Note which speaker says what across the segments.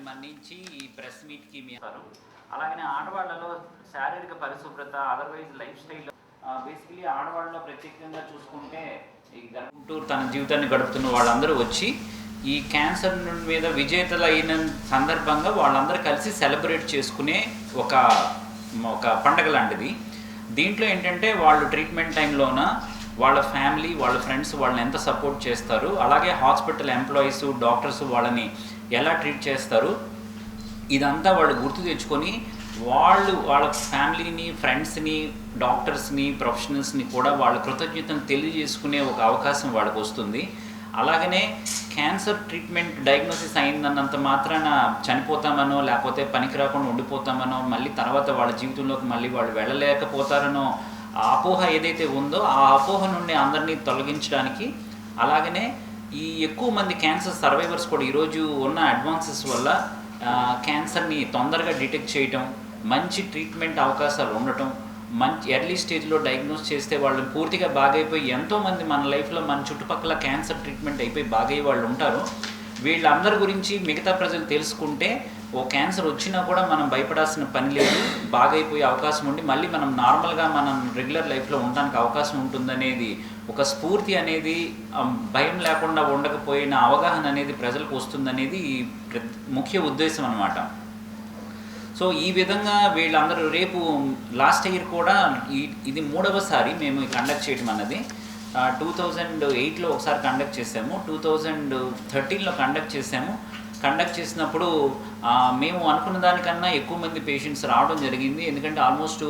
Speaker 1: మిమ్మల్ని మన్నించి ఈ ప్రెస్ మీట్కి మీ అలాగనే ఆడవాళ్ళలో శారీరక పరిశుభ్రత అదర్వైజ్ లైఫ్ స్టైల్ బేసికలీ ఆడవాళ్ళలో ప్రత్యేకంగా చూసుకుంటే ఈ గర్భంటూ తన జీవితాన్ని గడుపుతున్న వాళ్ళందరూ వచ్చి ఈ క్యాన్సర్ మీద విజేతలు అయిన సందర్భంగా వాళ్ళందరూ కలిసి సెలబ్రేట్ చేసుకునే ఒక ఒక పండగ లాంటిది. దీంట్లో ఏంటంటే వాళ్ళు ట్రీట్మెంట్ టైంలోన వాళ్ళ ఫ్యామిలీ వాళ్ళ ఫ్రెండ్స్ వాళ్ళని ఎంత సపోర్ట్ చేస్తారు. అలాగే హాస్పిటల్ ఎంప్లాయీస్ డాక్టర్స్ వాళ్ళని ఎలా ట్రీట్ చేస్తారు? ఇదంతా వాళ్ళు గుర్తు తెచ్చుకొని వాళ్ళు వాళ్ళ ఫ్యామిలీని ఫ్రెండ్స్ని డాక్టర్స్ని ప్రొఫెషనల్స్ని కూడా వాళ్ళ కృతజ్ఞతను తెలియజేసుకునే ఒక అవకాశం వాళ్ళకు వస్తుంది. అలాగనే క్యాన్సర్ ట్రీట్మెంట్ డయాగ్నోసిస్ అయిందన్నంత మాత్రాన చనిపోతామనో లేకపోతే పనికి రాకుండా ఉండిపోతామనో మళ్ళీ తర్వాత వాళ్ళ జీవితంలోకి మళ్ళీ వాళ్ళు వెళ్ళలేకపోతారనో ఆ అపోహ ఏదైతే ఉందో ఆ అపోహ నుండి అందరినీ తొలగించడానికి అలాగనే ఈ ఎక్కువ మంది క్యాన్సర్ సర్వైవర్స్ కూడా ఈరోజు ఉన్న అడ్వాన్సెస్ వల్ల క్యాన్సర్ని తొందరగా డిటెక్ట్ చేయటం మంచి ట్రీట్మెంట్ అవకాశాలు ఉండటం మంచి ఎర్లీ స్టేజ్లో డయాగ్నోస్ చేస్తే వాళ్ళు పూర్తిగా బాగైపోయి ఎంతోమంది మన లైఫ్లో మన చుట్టుపక్కల క్యాన్సర్ ట్రీట్మెంట్ అయిపోయి బాగయ్యే వాళ్ళు ఉంటారు. వీళ్ళందరి గురించి మిగతా ప్రజలు తెలుసుకుంటే ఓ క్యాన్సర్ వచ్చినా కూడా మనం భయపడాల్సిన పని లేదు బాగైపోయే అవకాశం ఉండి మళ్ళీ మనం నార్మల్గా మనం రెగ్యులర్ లైఫ్లో ఉండడానికి అవకాశం ఉంటుందనేది ఒక స్ఫూర్తి అనేది భయం లేకుండా ఉండకపోయిన అవగాహన అనేది ప్రజలకు వస్తుందనేది ఈ ముఖ్య ఉద్దేశం అనమాట సో ఈ విధంగా వీళ్ళందరూ రేపు లాస్ట్ ఇయర్ కూడా ఈ ఇది మూడవసారి మేము కండక్ట్ చేయడం అన్నది. టూ థౌజండ్ ఎయిట్లో ఒకసారి కండక్ట్ చేసాము టూ థౌజండ్ థర్టీన్లో కండక్ట్ చేసాము కండక్ట్ చేసినప్పుడు మేము అనుకున్న దానికన్నా ఎక్కువ మంది పేషెంట్స్ రావడం జరిగింది. ఎందుకంటే ఆల్మోస్ట్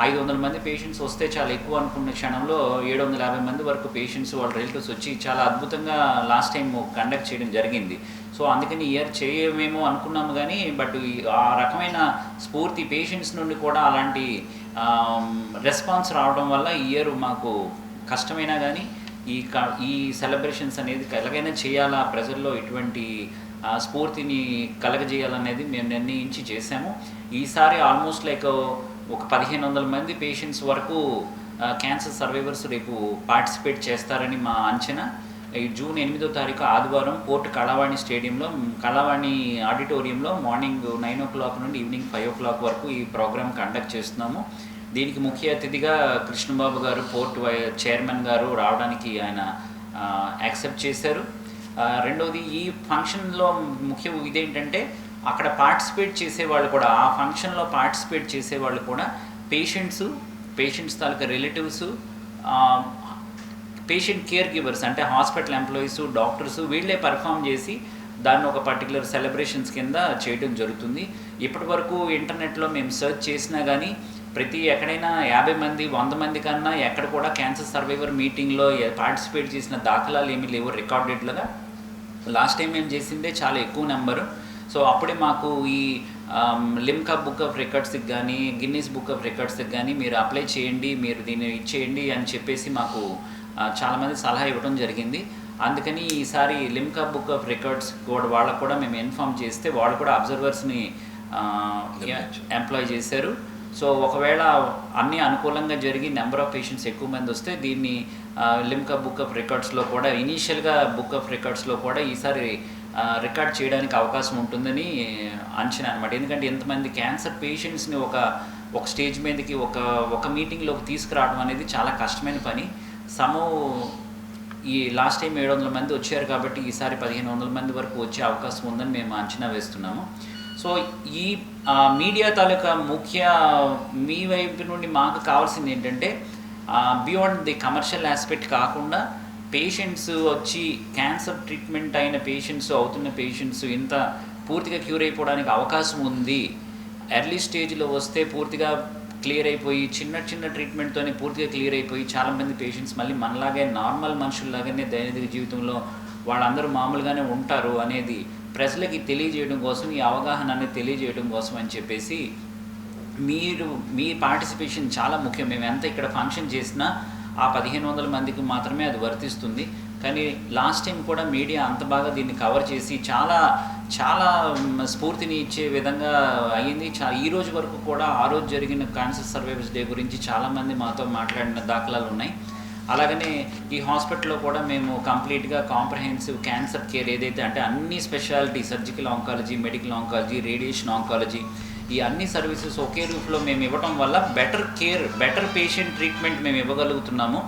Speaker 1: ఐదు వందల మంది పేషెంట్స్ వస్తే చాలా ఎక్కువ అనుకున్న క్షణంలో ఏడు వందల యాభై మంది వరకు పేషెంట్స్ వాళ్ళ రిలేటివ్స్ వచ్చి చాలా అద్భుతంగా లాస్ట్ టైం కండక్ట్ చేయడం జరిగింది. సో అందుకని ఇయర్ చేయమేమో అనుకున్నాము కానీ బట్ ఈ- ఆ రకమైన స్ఫూర్తి పేషెంట్స్ నుండి కూడా అలాంటి రెస్పాన్స్ రావడం వల్ల ఈ ఇయర్ మాకు కష్టమైనా కానీ ఈ క- ఈ సెలబ్రేషన్స్ అనేది ఎలాగైనా చేయాలా ప్రజల్లో ఇటువంటి ఆ, స్ఫూర్తిని కలగజేయాలనేది మేము నిర్ణయించి చేశాము. ఈసారి ఆల్మోస్ట్ లైక్ ఒక పదిహేను వందల మంది పేషెంట్స్ వరకు క్యాన్సర్ సర్వైవర్స్ రేపు పార్టిసిపేట్ చేస్తారని మా అంచనా. ఈ జూన్ ఎనిమిదో తారీఖు ఆదివారం పోర్ట్ కళావాణి స్టేడియంలో కళావాణి ఆడిటోరియంలో మార్నింగ్ నైన్ ఓ క్లాక్ నుండి ఈవినింగ్ ఫైవ్ ఓ క్లాక్ వరకు ఈ ప్రోగ్రామ్ కండక్ట్ చేస్తున్నాము. దీనికి ముఖ్య అతిథిగా కృష్ణబాబు గారు పోర్ట్ వై- చైర్మన్ గారు రావడానికి ఆయన యాక్సెప్ట్ చేశారు. రెండవది ఈ ఫంక్షన్లో ముఖ్య ఇదేంటంటే అక్కడ పార్టిసిపేట్ చేసేవాళ్ళు కూడా ఆ ఫంక్షన్లో పార్టిసిపేట్ చేసేవాళ్ళు కూడా పేషెంట్స్ పేషెంట్స్ తాలూకా రిలేటివ్స్ పేషెంట్ కేర్ గివర్స్ అంటే హాస్పిటల్ ఎంప్లాయీస్ డాక్టర్స్ వీళ్ళే పర్ఫామ్ చేసి దాన్ని ఒక పర్టికులర్ సెలబ్రేషన్స్ కింద చేయడం జరుగుతుంది. ఇప్పటి వరకు ఇంటర్నెట్లో మేము సెర్చ్ చేసినా కానీ ప్రతి ఎక్కడైనా యాభై మంది వంద మంది కన్నా ఎక్కడ కూడా క్యాన్సర్ సర్వైవర్ మీటింగ్లో పార్టిసిపేట్ చేసిన దాఖలాలు ఏమీ లేవు రికార్డెడ్లుగా. లాస్ట్ టైం మేము చేసిందే చాలా ఎక్కువ నెంబరు. సో అప్పుడే మాకు ఈ లిమ్కా బుక్ ఆఫ్ రికార్డ్స్కి కానీ గిన్నీస్ బుక్ ఆఫ్ రికార్డ్స్కి కానీ మీరు అప్లై చేయండి మీరు దీన్ని ఇచ్చేయండి అని చెప్పేసి మాకు చాలామంది సలహా ఇవ్వడం జరిగింది. అందుకని ఈసారి లిమ్కా బుక్ ఆఫ్ రికార్డ్స్ కూడా వాళ్ళకు కూడా మేము ఇన్ఫామ్ చేస్తే వాళ్ళు కూడా అబ్జర్వర్స్ని ఎంప్లాయ్ చేశారు. సో ఒకవేళ అన్నీ అనుకూలంగా జరిగి నెంబర్ ఆఫ్ పేషెంట్స్ ఎక్కువ మంది వస్తే దీన్ని లిమ్కా బుక్ ఆఫ్ రికార్డ్స్లో కూడా ఇనీషియల్గా బుక్ ఆఫ్ రికార్డ్స్లో కూడా ఈసారి రికార్డ్ చేయడానికి అవకాశం ఉంటుందని అంచనా అనమాట ఎందుకంటే ఎంతమంది క్యాన్సర్ పేషెంట్స్ని ఒక ఒక స్టేజ్ మీదకి ఒక ఒక మీటింగ్లోకి తీసుకురావడం అనేది చాలా కష్టమైన పని. సము ఈ లాస్ట్ టైం ఏడు వందల మంది వచ్చారు కాబట్టి ఈసారి పదిహేను వందల మంది వరకు వచ్చే అవకాశం ఉందని మేము అంచనా వేస్తున్నాము. సో ఈ మీడియా తాలూకా ముఖ్య మీ వైపు నుండి మాకు కావాల్సింది ఏంటంటే బియాండ్ ది కమర్షియల్ ఆస్పెక్ట్ కాకుండా పేషెంట్స్ వచ్చి క్యాన్సర్ ట్రీట్మెంట్ అయిన పేషెంట్స్ అవుతున్న పేషెంట్స్ ఇంత పూర్తిగా క్యూర్ అయిపోవడానికి అవకాశం ఉంది. ఎర్లీ స్టేజ్లో వస్తే పూర్తిగా క్లియర్ అయిపోయి చిన్న చిన్న ట్రీట్మెంట్తోనే పూర్తిగా క్లియర్ అయిపోయి చాలామంది పేషెంట్స్ మళ్ళీ మనలాగే నార్మల్ మనుషుల్లాగానే దైనందిక జీవితంలో వాళ్ళందరూ మామూలుగానే ఉంటారు అనేది ప్రజలకి తెలియజేయడం కోసం ఈ అవగాహన అనేది తెలియజేయడం కోసం అని చెప్పేసి మీరు మీ పార్టిసిపేషన్ చాలా ముఖ్యం. మేము ఎంత ఇక్కడ ఫంక్షన్ చేసినా ఆ పదిహేను వందల మందికి మాత్రమే అది వర్తిస్తుంది. కానీ లాస్ట్ టైం కూడా మీడియా అంత బాగా దీన్ని కవర్ చేసి చాలా చాలా స్ఫూర్తిని ఇచ్చే విధంగా అయ్యింది. చా ఈ రోజు వరకు కూడా ఆ రోజు జరిగిన క్యాన్సర్ సర్వైవర్స్ డే గురించి చాలామంది మాతో మాట్లాడిన దాఖలాలు ఉన్నాయి. అలాగనే ఈ హాస్పిటల్లో కూడా మేము కంప్లీట్గా కాంప్రహెన్సివ్ క్యాన్సర్ కేర్ ఏదైతే అంటే అన్ని speciality surgical oncology medical oncology radiation oncology ఈ అన్ని సర్వీసెస్ ఒకే రూఫ్లో మేము ఇవ్వటం వల్ల better care better patient treatment మేము ఇవ్వగలుగుతున్నాము.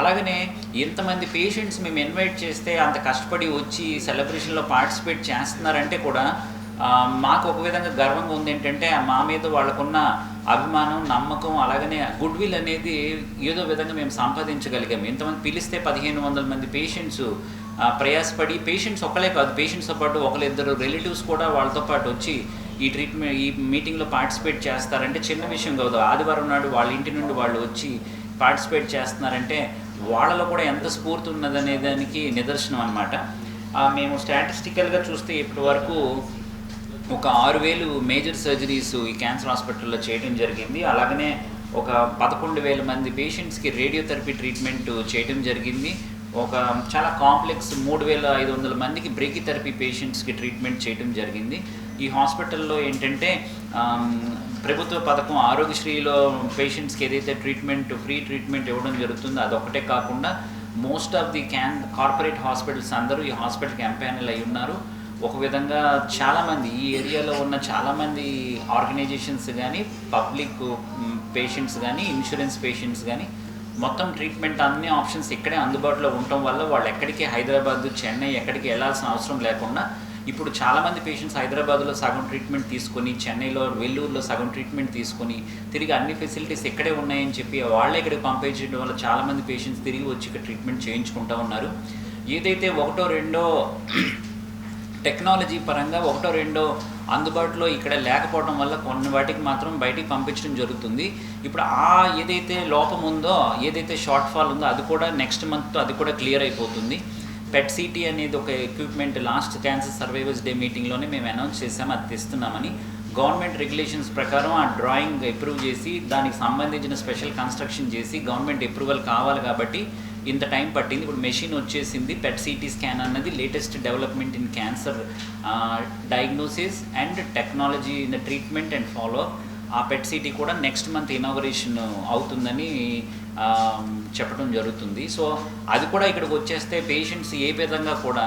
Speaker 1: అలాగనే ఎంతమంది పేషెంట్స్ మేము ఇన్వైట్ చేస్తే అంత కష్టపడి వచ్చి సెలబ్రేషన్లో పార్టిసిపేట్ చేస్తున్నారంటే కూడా మాకు ఒక విధంగా గర్వంగా ఉంది ఏంటంటే మా మీద వాళ్ళకున్న అభిమానం నమ్మకం అలాగనే గుడ్ విల్ అనేది ఏదో విధంగా మేము సంపాదించగలిగాము ఇంతమంది పిలిస్తే పదిహేను వందల మంది పేషెంట్స్ ప్రయాసపడి పేషెంట్స్ ఒకలే కాదు పేషెంట్స్తో పాటు ఒకరిద్దరు రిలేటివ్స్ కూడా వాళ్ళతో పాటు వచ్చి ఈ ట్రీట్మెంట్ ఈ మీటింగ్లో పార్టిసిపేట్ చేస్తారంటే చిన్న విషయం కాదు. ఆదివారం నాడు వాళ్ళ ఇంటి నుండి వాళ్ళు వచ్చి పార్టిసిపేట్ చేస్తున్నారంటే వాళ్ళలో కూడా ఎంత స్ఫూర్తి ఉన్నదనే దానికి నిదర్శనం అనమాట మేము స్టాటిస్టికల్గా చూస్తే ఇప్పటి వరకు ఒక ఆరు వేలు మేజర్ సర్జరీస్ ఈ క్యాన్సర్ హాస్పిటల్లో చేయడం జరిగింది. అలాగనే ఒక పదకొండు వేల మంది పేషెంట్స్కి రేడియోథెరపీ ట్రీట్మెంట్ చేయడం జరిగింది. ఒక చాలా కాంప్లెక్స్ మూడు వేల ఐదు వందల మందికి బ్రేకిథెరపీ పేషెంట్స్కి ట్రీట్మెంట్ చేయడం జరిగింది. ఈ హాస్పిటల్లో ఏంటంటే ప్రభుత్వ పథకం ఆరోగ్యశ్రీలో పేషెంట్స్కి ఏదైతే ట్రీట్మెంట్ ఫ్రీ ట్రీట్మెంట్ ఇవ్వడం జరుగుతుందో అదొకటే కాకుండా most of the can corporate hospitals అందరూ ఈ హాస్పిటల్కి ఎంపానల్ అయి ఉన్నారు. ఒక విధంగా చాలామంది ఈ ఏరియాలో ఉన్న చాలామంది ఆర్గనైజేషన్స్ కానీ పబ్లిక్ పేషెంట్స్ కానీ ఇన్సూరెన్స్ పేషెంట్స్ కానీ మొత్తం ట్రీట్మెంట్ అన్ని ఆప్షన్స్ ఇక్కడే అందుబాటులో ఉండటం వల్ల వాళ్ళు ఎక్కడికి హైదరాబాద్ చెన్నై ఎక్కడికి వెళ్ళాల్సిన అవసరం లేకుండా ఇప్పుడు చాలామంది పేషెంట్స్ హైదరాబాద్లో సగం ట్రీట్మెంట్ తీసుకొని చెన్నైలో వెల్లూరులో సగం ట్రీట్మెంట్ తీసుకొని తిరిగి అన్ని ఫెసిలిటీస్ ఇక్కడే ఉన్నాయని చెప్పి వాళ్ళే ఇక్కడికి పంపించడం వల్ల చాలామంది పేషెంట్స్ తిరిగి వచ్చి ఇక్కడ ట్రీట్మెంట్ చేయించుకుంటూ ఉన్నారు. ఏదైతే ఒకటో రెండో టెక్నాలజీ పరంగా ఒకటో రెండో అందుబాటులో ఇక్కడ లేకపోవడం వల్ల కొన్ని వాటికి మాత్రం బయటికి పంపించడం జరుగుతుంది. ఇప్పుడు ఆ ఏదైతే లోపం ఉందో ఏదైతే షార్ట్ ఫాల్ ఉందో అది కూడా నెక్స్ట్ మంత్ అది కూడా క్లియర్ అయిపోతుంది. పెట్ సిటీ అనేది ఒక equipment last cancer survivors day మీటింగ్లోనే మేము అనౌన్స్ చేసాము అది తెస్తున్నామని. గవర్నమెంట్ రెగ్యులేషన్స్ ప్రకారం ఆ డ్రాయింగ్ అప్రూవ్ చేసి దానికి సంబంధించిన స్పెషల్ కన్స్ట్రక్షన్ చేసి గవర్నమెంట్ అప్రూవల్ కావాలి కాబట్టి ఇంత టైం పట్టింది. ఇప్పుడు మెషిన్ వచ్చేసింది. పెట్ సిటీ స్కాన్ అన్నది latest development in cancer diagnosis and technology in the treatment and follow ఆ పెట్ సిటీ కూడా నెక్స్ట్ మంత్ ఇనాగరేషన్ అవుతుందని చెప్పడం జరుగుతుంది. సో అది కూడా ఇక్కడికి వచ్చేస్తే పేషెంట్స్ ఏ విధంగా కూడా